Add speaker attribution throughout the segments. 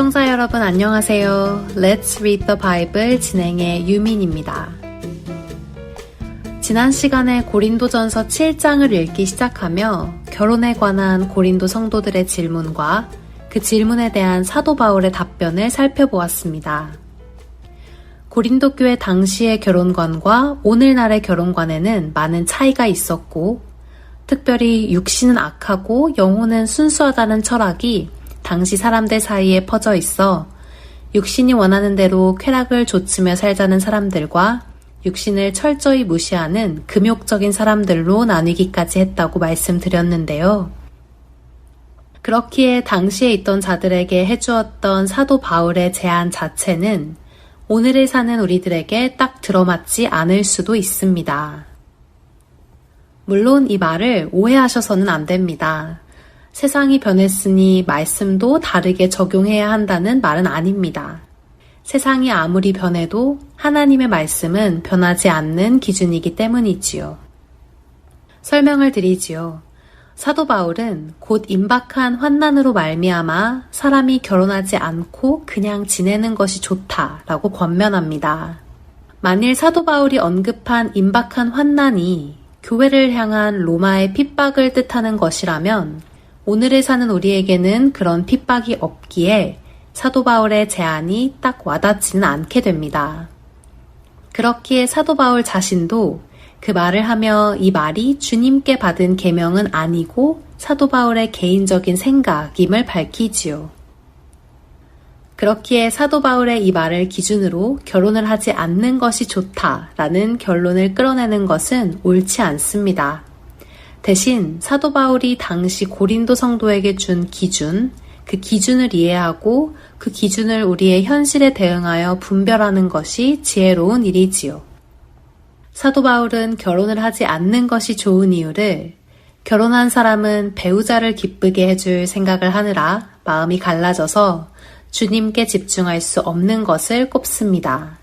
Speaker 1: 애청자 여러분 안녕하세요. Let's Read the Bible 진행의 유민입니다. 지난 시간에 고린도전서 7장을 읽기 시작하며 결혼에 관한 고린도 성도들의 질문과 그 질문에 대한 사도 바울의 답변을 살펴보았습니다. 고린도 교회 당시의 결혼관과 오늘날의 결혼관에는 많은 차이가 있었고, 특별히 육신은 악하고 영혼은 순수하다는 철학이 당시 사람들 사이에 퍼져 있어 육신이 원하는 대로 쾌락을 좇으며 살자는 사람들과 육신을 철저히 무시하는 금욕적인 사람들로 나뉘기까지 했다고 말씀드렸는데요. 그렇기에 당시에 있던 자들에게 해주었던 사도 바울의 제안 자체는 오늘을 사는 우리들에게 딱 들어맞지 않을 수도 있습니다. 물론 이 말을 오해하셔서는 안 됩니다. 세상이 변했으니 말씀도 다르게 적용해야 한다는 말은 아닙니다. 세상이 아무리 변해도 하나님의 말씀은 변하지 않는 기준이기 때문이지요. 설명을 드리지요. 사도 바울은 곧 임박한 환난으로 말미암아 사람이 결혼하지 않고 그냥 지내는 것이 좋다라고 권면합니다. 만일 사도 바울이 언급한 임박한 환난이 교회를 향한 로마의 핍박을 뜻하는 것이라면 오늘을 사는 우리에게는 그런 핍박이 없기에 사도 바울의 제안이 딱 와닿지는 않게 됩니다. 그렇기에 사도 바울 자신도 그 말을 하며 이 말이 주님께 받은 계명은 아니고 사도 바울의 개인적인 생각임을 밝히지요. 그렇기에 사도 바울의 이 말을 기준으로 결혼을 하지 않는 것이 좋다라는 결론을 끌어내는 것은 옳지 않습니다. 대신 사도 바울이 당시 고린도 성도에게 준 기준, 그 기준을 이해하고 그 기준을 우리의 현실에 대응하여 분별하는 것이 지혜로운 일이지요. 사도 바울은 결혼을 하지 않는 것이 좋은 이유를 결혼한 사람은 배우자를 기쁘게 해줄 생각을 하느라 마음이 갈라져서 주님께 집중할 수 없는 것을 꼽습니다.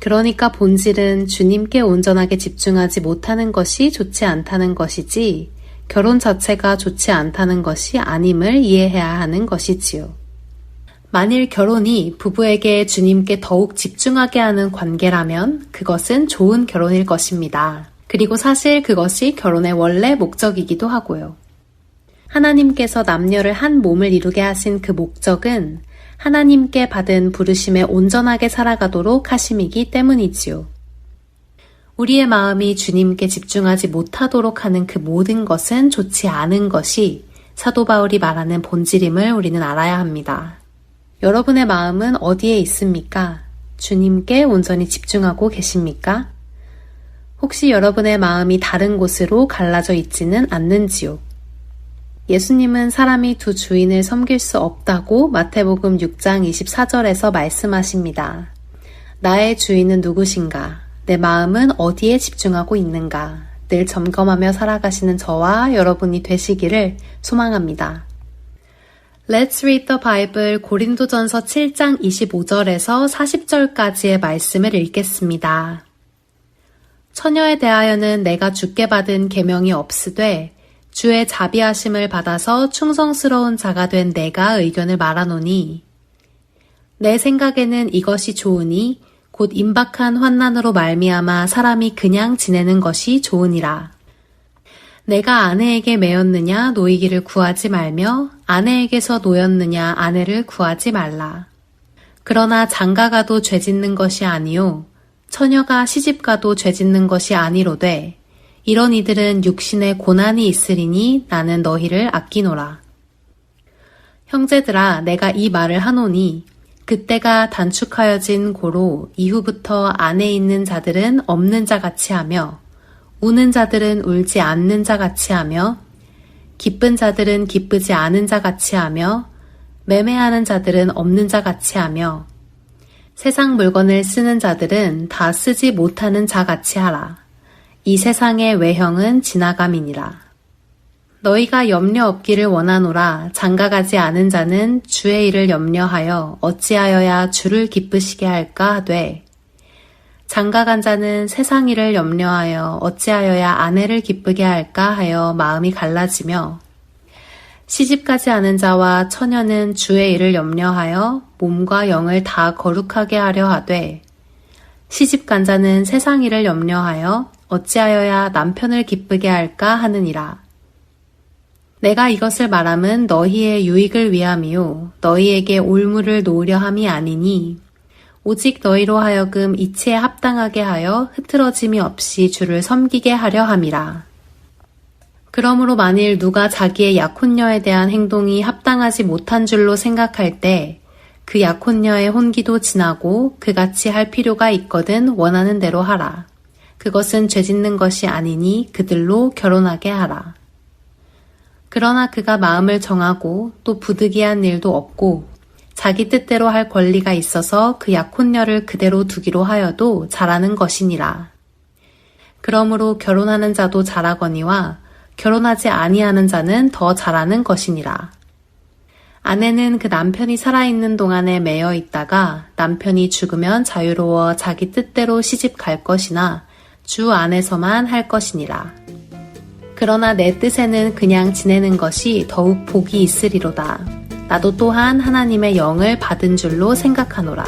Speaker 1: 그러니까 본질은 주님께 온전하게 집중하지 못하는 것이 좋지 않다는 것이지 결혼 자체가 좋지 않다는 것이 아님을 이해해야 하는 것이지요. 만일 결혼이 부부에게 주님께 더욱 집중하게 하는 관계라면 그것은 좋은 결혼일 것입니다. 그리고 사실 그것이 결혼의 원래 목적이기도 하고요. 하나님께서 남녀를 한 몸을 이루게 하신 그 목적은 하나님께 받은 부르심에 온전하게 살아가도록 하심이기 때문이지요. 우리의 마음이 주님께 집중하지 못하도록 하는 그 모든 것은 좋지 않은 것이 사도 바울이 말하는 본질임을 우리는 알아야 합니다. 여러분의 마음은 어디에 있습니까? 주님께 온전히 집중하고 계십니까? 혹시 여러분의 마음이 다른 곳으로 갈라져 있지는 않는지요? 예수님은 사람이 두 주인을 섬길 수 없다고 마태복음 6장 24절에서 말씀하십니다. 나의 주인은 누구신가? 내 마음은 어디에 집중하고 있는가? 늘 점검하며 살아가시는 저와 여러분이 되시기를 소망합니다. Let's read the Bible 고린도전서 7장 25절에서 40절까지의 말씀을 읽겠습니다. 처녀에 대하여는 내가 주께 받은 계명이 없으되 주의 자비하심을 받아서 충성스러운 자가 된 내가 의견을 말하노니 내 생각에는 이것이 좋으니 곧 임박한 환난으로 말미암아 사람이 그냥 지내는 것이 좋으니라. 내가 아내에게 매였느냐 노이기를 구하지 말며 아내에게서 노였느냐 아내를 구하지 말라. 그러나 장가가도 죄 짓는 것이 아니요 처녀가 시집가도 죄 짓는 것이 아니로되 이런 이들은 육신에 고난이 있으리니 나는 너희를 아끼노라. 형제들아, 내가 이 말을 하노니 그때가 단축하여진 고로 이후부터 안에 있는 자들은 없는 자 같이 하며 우는 자들은 울지 않는 자 같이 하며 기쁜 자들은 기쁘지 않은 자 같이 하며 매매하는 자들은 없는 자 같이 하며 세상 물건을 쓰는 자들은 다 쓰지 못하는 자 같이 하라. 이 세상의 외형은 지나감이니라. 너희가 염려 없기를 원하노라 장가가지 않은 자는 주의 일을 염려하여 어찌하여야 주를 기쁘시게 할까 하되 장가간 자는 세상 일을 염려하여 어찌하여야 아내를 기쁘게 할까 하여 마음이 갈라지며 시집가지 않은 자와 처녀는 주의 일을 염려하여 몸과 영을 다 거룩하게 하려 하되 시집간 자는 세상 일을 염려하여 어찌하여야 남편을 기쁘게 할까 하느니라. 내가 이것을 말함은 너희의 유익을 위함이요 너희에게 올무를 놓으려 함이 아니니 오직 너희로 하여금 이치에 합당하게 하여 흐트러짐이 없이 주를 섬기게 하려 함이라. 그러므로 만일 누가 자기의 약혼녀에 대한 행동이 합당하지 못한 줄로 생각할 때 그 약혼녀의 혼기도 지나고 그같이 할 필요가 있거든 원하는 대로 하라. 그것은 죄 짓는 것이 아니니 그들로 결혼하게 하라. 그러나 그가 마음을 정하고 또 부득이한 일도 없고 자기 뜻대로 할 권리가 있어서 그 약혼녀를 그대로 두기로 하여도 잘하는 것이니라. 그러므로 결혼하는 자도 잘하거니와 결혼하지 아니하는 자는 더 잘하는 것이니라. 아내는 그 남편이 살아있는 동안에 매여 있다가 남편이 죽으면 자유로워 자기 뜻대로 시집 갈 것이나 주 안에서만 할 것이니라. 그러나 내 뜻에는 그냥 지내는 것이 더욱 복이 있으리로다. 나도 또한 하나님의 영을 받은 줄로 생각하노라.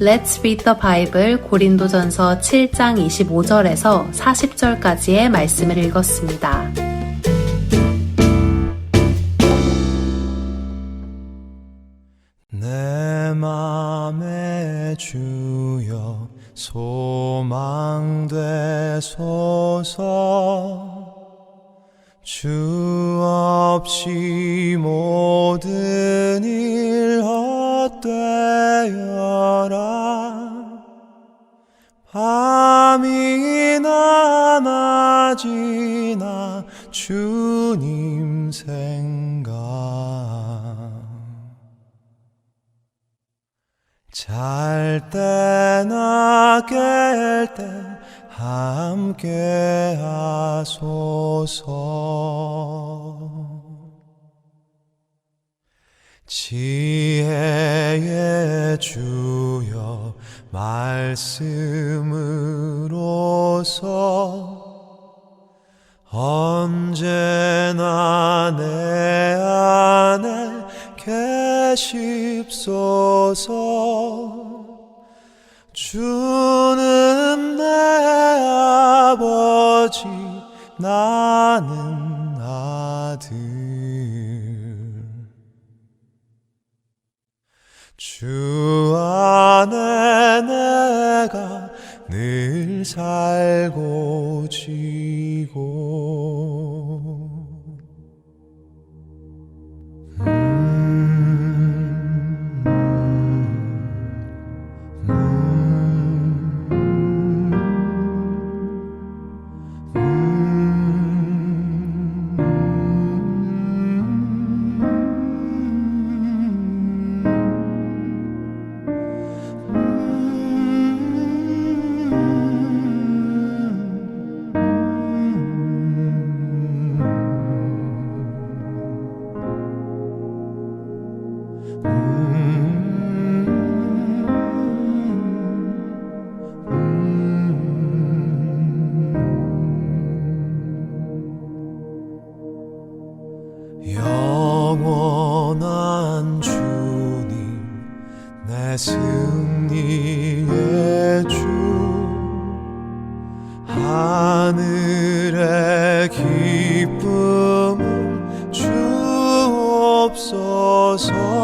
Speaker 1: Let's read the Bible 고린도전서 7장 25절에서 40절까지의 말씀을 읽었습니다.
Speaker 2: 내 맘에 주여 소 망되소서 주 없이 모든 일 헛되어라. 밤이나 낮이나 주님 생각. 잘 때나 깰때 함께 하소서. 지혜의 주여 말씀으로서 언제나 내 안에 계십소서 주는 내 아버지 나는 아들. 주 기쁨을 주옵소서